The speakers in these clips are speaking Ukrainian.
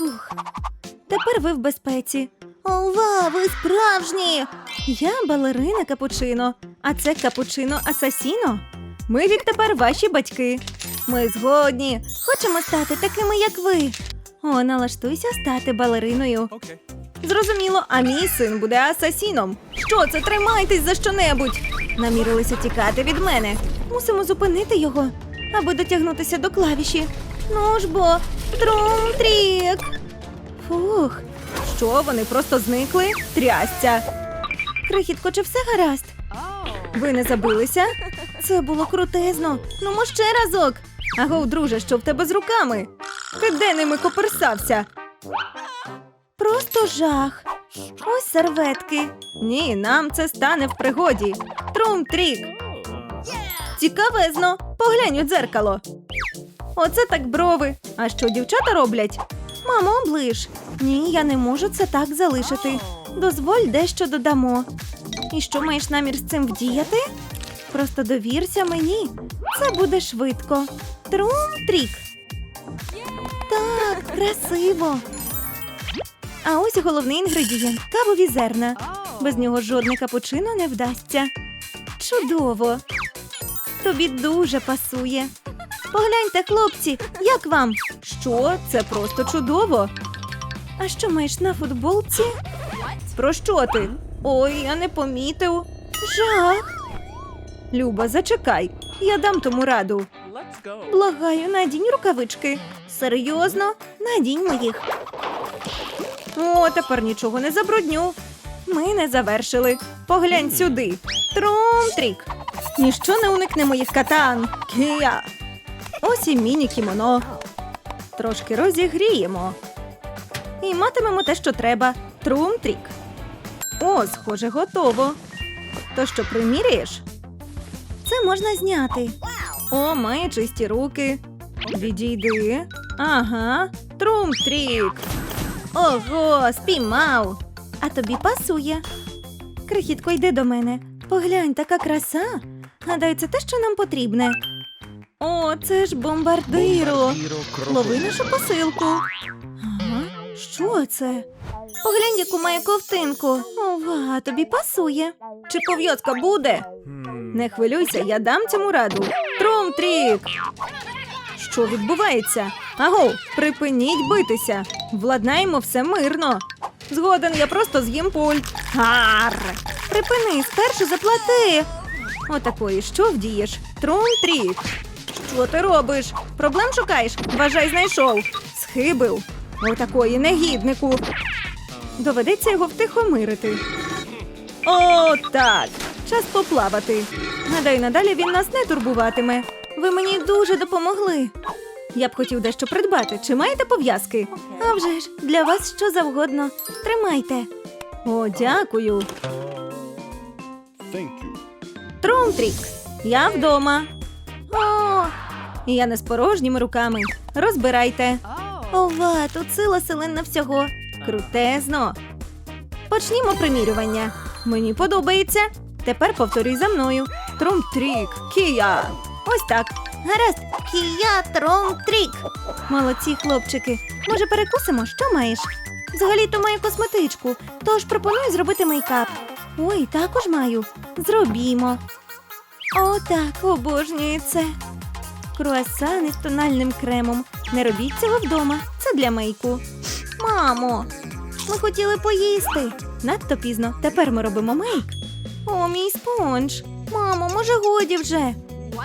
Фух. Тепер ви в безпеці. Ова, ви справжні! Я балерина капучино, а це капучино асасіно. Ми відтепер ваші батьки. Ми згодні. Хочемо стати такими, як ви. О, налаштуйся стати балериною. Okay. Зрозуміло, а мій син буде асасіном. Що це? Тримайтесь за щонебудь. Намірилися тікати від мене. Мусимо зупинити його, аби дотягнутися до клавіші. Ну ж бо, трум-трік. Фух, що вони просто зникли? Трясця. Крихітко, чи все гаразд? Ви не забилися? Це було крутезно. Ну, мо ще разок. Агов, друже, що в тебе з руками? Ти де ними коперсався? Просто жах. Ось серветки. Ні, нам це стане в пригоді. Трум-трік. Цікавезно. Поглянь у дзеркало. Оце так брови. А що дівчата роблять? Мамо, оближ. Ні, я не можу це так залишити. Дозволь дещо додамо. І що маєш намір з цим вдіяти? Просто довірся мені. Це буде швидко. Трум-трік. Так, красиво. А ось головний інгредієнт кавові зерна. Без нього жодне капучино не вдасться. Чудово! Тобі дуже пасує. Погляньте, хлопці, як вам? Що? Це просто чудово. А що маєш на футболці? Про що ти? Ой, я не помітив. Жах. Люба, зачекай. Я дам тому раду. Благаю, надінь рукавички. Серйозно, надіньмо їх. О, тепер нічого не забрудню. Ми не завершили. Поглянь сюди. Трум-трік. Ніщо не уникне моїх катан. Кія. Ось і міні-кімоно. Трошки розігріємо. І матимемо те, що треба. Трум-трік. О, схоже, готово. То що приміряєш? Це можна зняти. О, має чисті руки. Відійди. Ага. Трум-трік. Ого, спіймав. А тобі пасує. Крихітко, йди до мене. Поглянь, така краса. Гадаю, це те, що нам потрібне. О, це ж бомбардиро. Лови нашу посилку. Ага. Що це? Поглянь, яку має ковтинку. Ова, тобі пасує. Чи пов'язка буде? Не хвилюйся, я дам цьому раду. Трум-трік! Що відбувається? Аго, припиніть битися. Владнаємо все мирно. Згоден, я просто з'їм пульт. Гар! Припини, спершу заплати. Отакої, що вдієш? Трум-трік. Що ти робиш? Проблем шукаєш? Вважай, знайшов. Схибив. Отакої негіднику. Доведеться його втихомирити. О, так. Час поплавати. Гадаю, надалі він нас не турбуватиме. Ви мені дуже допомогли. Я б хотів дещо придбати. Чи маєте пов'язки? А вже ж, для вас що завгодно. Тримайте. О, дякую. Трумтрік. Я вдома. І я не з порожніми руками. Розбирайте. Ова, тут сила селена всього. Крутезно. Почнімо примірювання. Мені подобається. Тепер повторюй за мною. Трум-трік, Кія. Ось так. Гаразд. Кія трум-трік. Молодці, хлопчики. Може, перекусимо, що маєш? Взагалі-то маю косметичку, тож пропоную зробити мейкап. Ой, також маю. Зробімо. О, так, обожнюю це. Круасани з тональним кремом. Не робіть цього вдома. Це для мейку. Мамо, ми хотіли поїсти. Надто пізно. Тепер ми робимо мейк. О, мій спонж. Мамо, може, годі вже.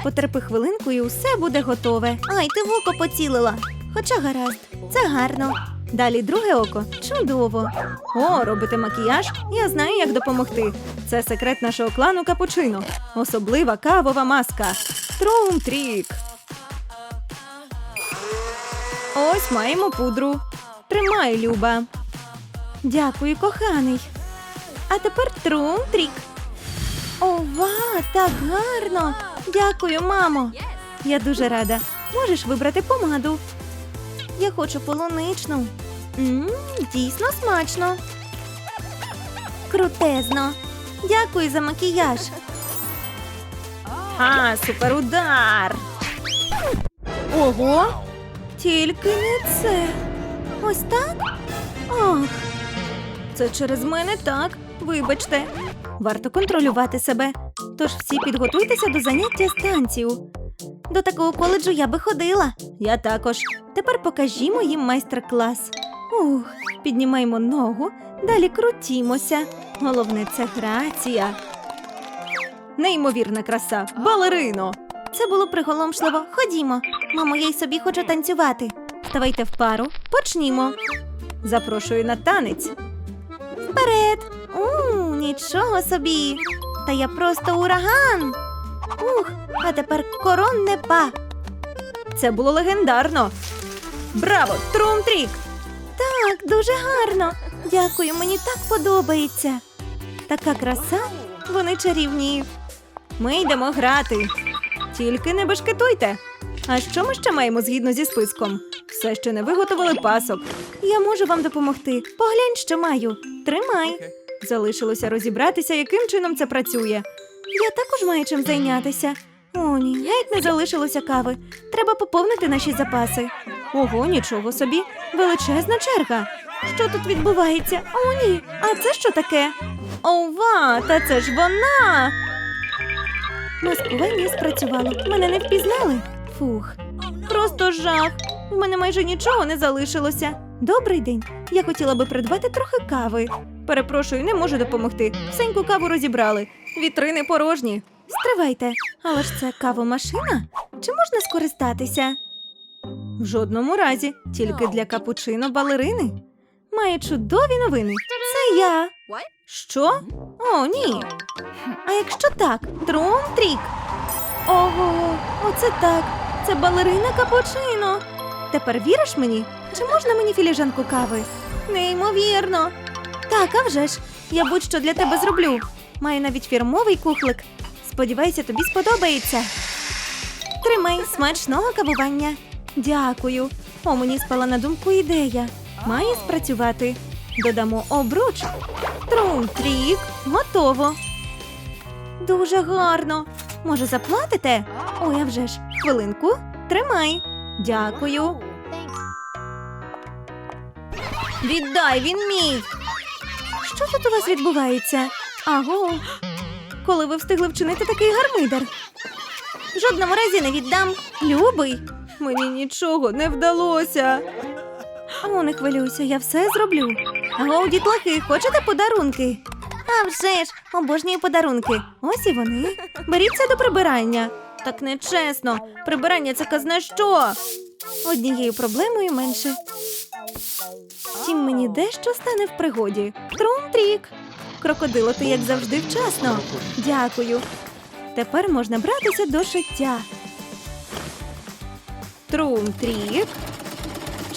Потерпи хвилинку і усе буде готове. Ай, ти в око поцілила. Хоча гаразд, це гарно. Далі друге око. Чудово. О, робити макіяж? Я знаю, як допомогти. Це секрет нашого клану Капучино. Особлива кавова маска. Трум-трік. Ось маємо пудру. Тримай, Люба. Дякую, коханий. А тепер трум-трік. Ова, так гарно. Дякую, мамо. Я дуже рада. Можеш вибрати помаду. Я хочу полуничну. Мм, дійсно смачно. Крутезно. Дякую за макіяж. А, суперудар. Ого! Тільки не це. Ось так? Ох, це через мене так. Вибачте. Варто контролювати себе. Тож всі підготуйтеся до заняття з танців. До такого коледжу я би ходила. Я також. Тепер покажімо їм майстер-клас. Ух, піднімаємо ногу, далі крутімося. Головне це грація. Неймовірна краса, балерино. Це було приголомшливо. Ходімо. Мамо, я й собі хочу танцювати. Ставайте в пару, почнімо. Запрошую на танець. Вперед! У, нічого собі. Та я просто ураган. Ух, а тепер коронне па. Це було легендарно. Браво, трум-трік! Так, дуже гарно. Дякую, мені так подобається. Така краса, вони чарівні. Ми йдемо грати. Тільки не бешкетуйте. А що ми ще маємо згідно зі списком? Все ще не виготовили пасок. Я можу вам допомогти. Поглянь, що маю. Тримай. Залишилося розібратися, яким чином це працює. Я також маю чим зайнятися. О, ні, навіть не залишилося кави. Треба поповнити наші запаси. Ого, нічого собі. Величезна черга. Що тут відбувається? О, ні. А це що таке? Ова, та це ж вона. Маскування спрацювало. Мене не впізнали. Фух. Просто жах. В мене майже нічого не залишилося. Добрий день. Я хотіла би придбати трохи кави. Перепрошую, не можу допомогти. Всеньку каву розібрали. Вітрини порожні. Стривайте, але ж це кавомашина? Чи можна скористатися? В жодному разі, тільки для капучино балерини. Маю чудові новини. Це я. Що? О, ні. А якщо так, трум-трік. Ого, оце так. Це балерина капучино. Тепер віриш мені? Чи можна мені філіжанку кави? Неймовірно. Так, а вже ж. Я будь-що для тебе зроблю. Маю навіть фірмовий кухлик. Сподіваюся, тобі сподобається. Тримай смачного кавування. Дякую. О, мені спала на думку ідея. Має спрацювати. Додамо обруч. Трум-трік. Готово. Дуже гарно. Може, заплатите? Ой, а вже ж. Хвилинку. Тримай. Дякую. Віддай, він мій. Що тут у вас відбувається? Аго. Коли ви встигли вчинити такий гармидер? В жодному разі не віддам. Любий. Мені нічого не вдалося. О, не хвилюйся, я все зроблю. Аго, дітлахи, хочете подарунки? А вже ж, обожнюю подарунки. Ось і вони. Беріться до прибирання. Так нечесно. Прибирання це казна що. Однією проблемою менше. Втім, мені дещо стане в пригоді. Трум-трік. Крокодило, ти як завжди вчасно. Дякую. Тепер можна братися до шиття. Трум-трік.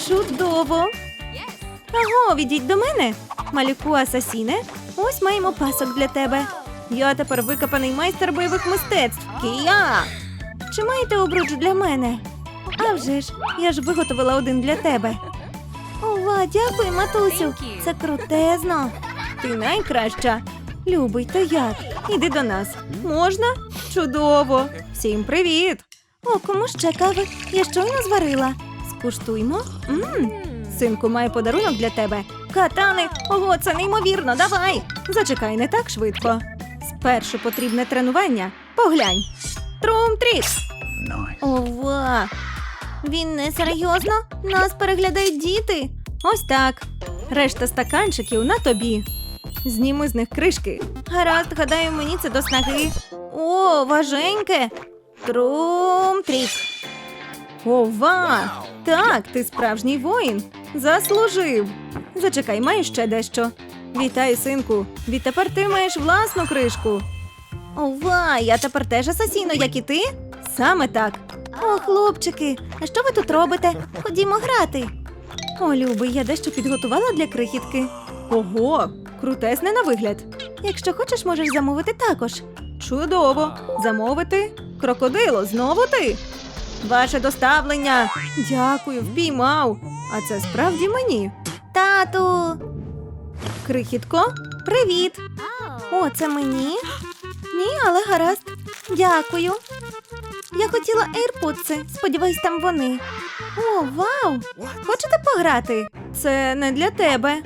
Чудово. Аго, відіть до мене. Малюку асасіне. Ось маємо пасок для тебе. Я тепер викопаний майстер бойових мистецтв. Кія! Чи маєте обруч для мене? А вже ж, я ж виготовила один для тебе. Ова, дякую, матусю. Це крутезно. Ти найкраща. Любий, то як? Іди до нас. Можна? Чудово. Всім привіт. О, кому ще кави? Я щойно зварила. Скуштуймо. Мм, синку має подарунок для тебе. Катани, ого, це неймовірно, давай. Зачекай не так швидко. Спершу потрібне тренування. Поглянь. Трум-трік. Ова. Він не серйозно? Нас переглядають діти. Ось так. Решта стаканчиків на тобі. Зніми з них кришки. Гаразд, гадаю, мені це до снаги. О, важеньке. Трум-трік. Ова! Так, ти справжній воїн. Заслужив. Зачекай, маю ще дещо. Вітаю, синку. Відтепер ти маєш власну кришку. Ова, я тепер теж асасіно, як і ти? Саме так. О, хлопчики, а що ви тут робите? Ходімо грати. О, любий, я дещо підготувала для крихітки. Ого, крутесне на вигляд. Якщо хочеш, можеш замовити також. Чудово! Замовити? Крокодило, знову ти? Ваше доставлення. Дякую, впіймав. А це справді мені. Тату. Крихітко, привіт. О, це мені? Ні, але гаразд. Дякую. Я хотіла AirPods. Сподіваюсь, там вони. О, вау! Хочете пограти? Це не для тебе.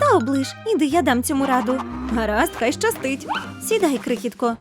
Та оближ, іди, я дам цьому раду. Гаразд, хай щастить. Сідай, крихітко.